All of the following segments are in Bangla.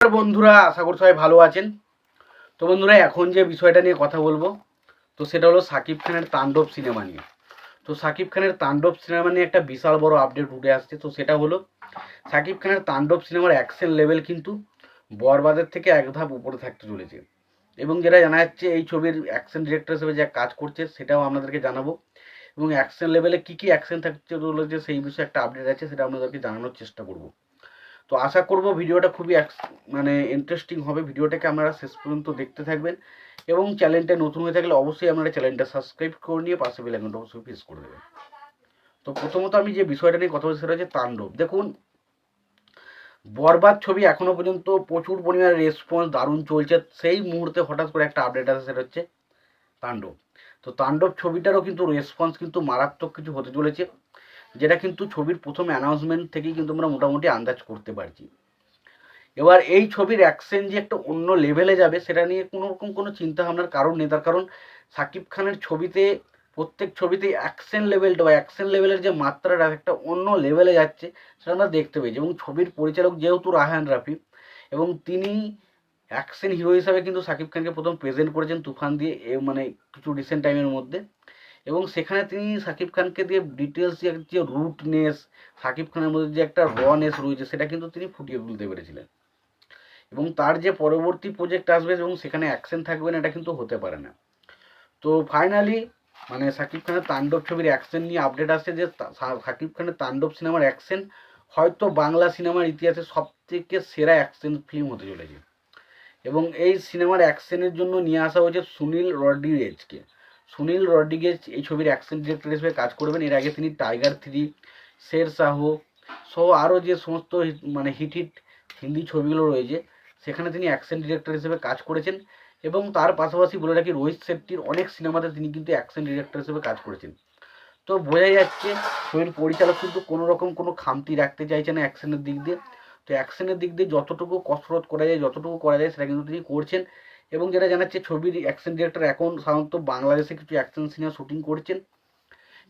বন্ধুরা, আশা করি সবাই ভালো আছেন। তো বন্ধুরা, এখন যে বিষয়টা নিয়ে কথা বলব, তো সেটা হলো সাকিব খানের তাণ্ডব সিনেমা নিয়ে। তো সাকিব খানের তাণ্ডব সিনেমা নিয়ে একটা বিশাল বড় আপডেট উঠে আসছে। তো সেটা হলো, সাকিব খানের তাণ্ডব সিনেমার অ্যাকশন লেভেল কিন্তু বরবাদের থেকে এক ধাপ উপরে থাকতে চলেছে। এবং যেটা জানা যাচ্ছে, এই ছবির অ্যাকশন ডিরেক্টর হিসেবে যা কাজ করছে, সেটাও আপনাদেরকে জানাব। এবং অ্যাকশন লেভেলে কী কী অ্যাকশন থাকতে চলেছে, সেই বিষয়ে একটা আপডেট আছে, সেটা আপনাদেরকে জানানোর চেষ্টা করব। তো আশা করব ভিডিওটা খুবই মানে ইন্টারেস্টিং হবে। ভিডিওটাকে আপনারা শেষ পর্যন্ত দেখতে থাকবেন এবং চ্যানেলটা নতুন হয়ে থাকলে অবশ্যই আপনারা চ্যানেলটা সাবস্ক্রাইব করে নিয়ে পাশে বেল আইকনটা অবশ্যই প্রেস করে দেবেন। তো প্রথমত আমি যে বিষয়টা নিয়ে কথা বলছি সেটা হচ্ছে তাণ্ডব। দেখুন, বরবাদ ছবি এখনও পর্যন্ত প্রচুর পরিমাণে রেসপন্স দারুণ চলছে। সেই মুহূর্তে হঠাৎ করে একটা আপডেট আসে, সেটা হচ্ছে তাণ্ডব। তো তাণ্ডব ছবিটারও কিন্তু রেসপন্স কিন্তু মারাত্মক কিছু হতে চলেছে। যেটা কিন্তু ছবির প্রথম অ্যানাউন্সমেন্ট থেকেই কিন্তু আমরা মোটামুটি আন্দাজ করতে পারছি। এবার এই ছবির অ্যাকশন যে একটা অন্য লেভেলে যাবে, সেটা নিয়ে কোনো রকম কোনো চিন্তা ভাবনার কারণ নেই। তার কারণ সাকিব খানের ছবিতে, প্রত্যেক ছবিতে অ্যাকশন লেভেলটা বা অ্যাকশন লেভেলের যে মাত্রাটা একটা অন্য লেভেলে যাচ্ছে, সেটা আমরা দেখতে পেয়েছি। এবং ছবির পরিচালক যেহেতু রাহান রাফি, এবং তিনি অ্যাকশন হিরো হিসাবে কিন্তু সাকিব খানকে প্রথম প্রেজেন্ট করেছেন তুফান দিয়ে, এ মানে কিছু রিসেন্ট টাইমের মধ্যে। এবং সেখানে তিনি সাকিব খানকে দিয়ে ডিটেলস যে রুটনেস সাকিব খানের মধ্যে যে একটা রনেস রয়েছে, সেটা কিন্তু তিনি ফুটিয়ে তুলতে পেরেছিলেন। এবং তার যে পরবর্তী প্রজেক্ট আসবে এবং সেখানে অ্যাকশন থাকবে না, এটা কিন্তু হতে পারে না। তো ফাইনালি মানে সাকিব খানের তাণ্ডব ছবির অ্যাকশন নিয়ে আপডেট আসছে যে সাকিব খানের তাণ্ডব সিনেমার অ্যাকশন হয়তো বাংলা সিনেমার ইতিহাসে সব থেকে সেরা অ্যাকশন ফিল্ম হতে চলেছে। এবং এই সিনেমার অ্যাকশনের জন্য নিয়ে আসা হয়েছে সুনীল রড্রিগেজকে। সুনীল রড্রিগেজ এই ছবির অ্যাকশন ডিরেক্টর হিসেবে কাজ করবেন। এর আগে তিনি টাইগার থ্রি, শের শাহ, সহ আরও যে সমস্ত মানে হিট হিট হিন্দি ছবিগুলো রয়েছে, সেখানে তিনি অ্যাকশন ডিরেক্টর হিসেবে কাজ করেছেন এবং তার পাশাপাশি বলে রাখি রোহিত শেট্টির অনেক সিনেমাতে তিনি কিন্তু অ্যাকশন ডিরেক্টর হিসেবে কাজ করেছেন। তো বোঝাই যাচ্ছে, ছবির পরিচালক কিন্তু কোনো রকম কোনো খামতি রাখতে চাইছে না অ্যাকশনের দিক দিয়ে। তো অ্যাকশনের দিক দিয়ে যতটুকু কসরত করা যায়, যতটুকু করা যায়, সেটা কিন্তু তিনি করছেন। এবং যেটা জানাচ্ছে, ছবির অ্যাকশন ডিরেক্টর এখন সাধারণত বাংলাদেশে কিছু অ্যাকশন সিনেমা শুটিং করছেন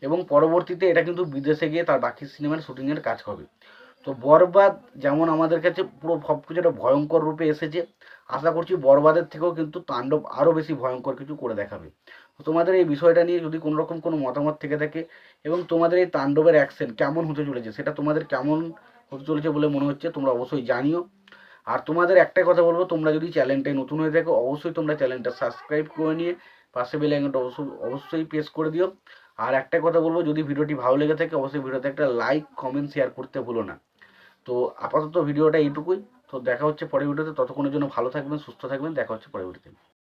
এবং পরবর্তীতে এটা কিন্তু বিদেশে গিয়ে তার বাকি সিনেমার শুটিংয়ের কাজ হবে। তো বরবাদ যেমন আমাদের কাছে পুরো সব কিছু একটা ভয়ঙ্কর রূপে এসেছে, আশা করছি বরবাদের থেকেও কিন্তু তাণ্ডব আরও বেশি ভয়ঙ্কর কিছু করে দেখাবে। তোমাদের এই বিষয়টা নিয়ে যদি কোনো রকম কোনো মতামত থেকে থাকে এবং তোমাদের এই তাণ্ডবের অ্যাকশন কেমন হতে চলেছে, সেটা তোমাদের কেমন হতে চলেছে বলে মনে হচ্ছে, তোমরা অবশ্যই জানিও। আর তোমাদের একটাই কথা বলব, তোমরা যদি চ্যানেলটায় নতুন হয়ে থাকো, অবশ্যই তোমরা চ্যানেলটা সাবস্ক্রাইব করে নিয়ে পাশে বেল আইকনটা অবশ্যই অবশ্যই প্রেস করে দিও। আর একটা কথা বলব, যদি ভিডিওটি ভালো লেগে থাকে, অবশ্যই ভিডিওতে একটা লাইক কমেন্ট শেয়ার করতে ভুলো না। তো আপাতত ভিডিওটা এইটুকুই। তো দেখা হচ্ছে পরের ভিডিওতে, ততক্ষণের জন্য ভালো থাকবেন, সুস্থ থাকবেন, দেখা হচ্ছে পরের ভিডিওতে।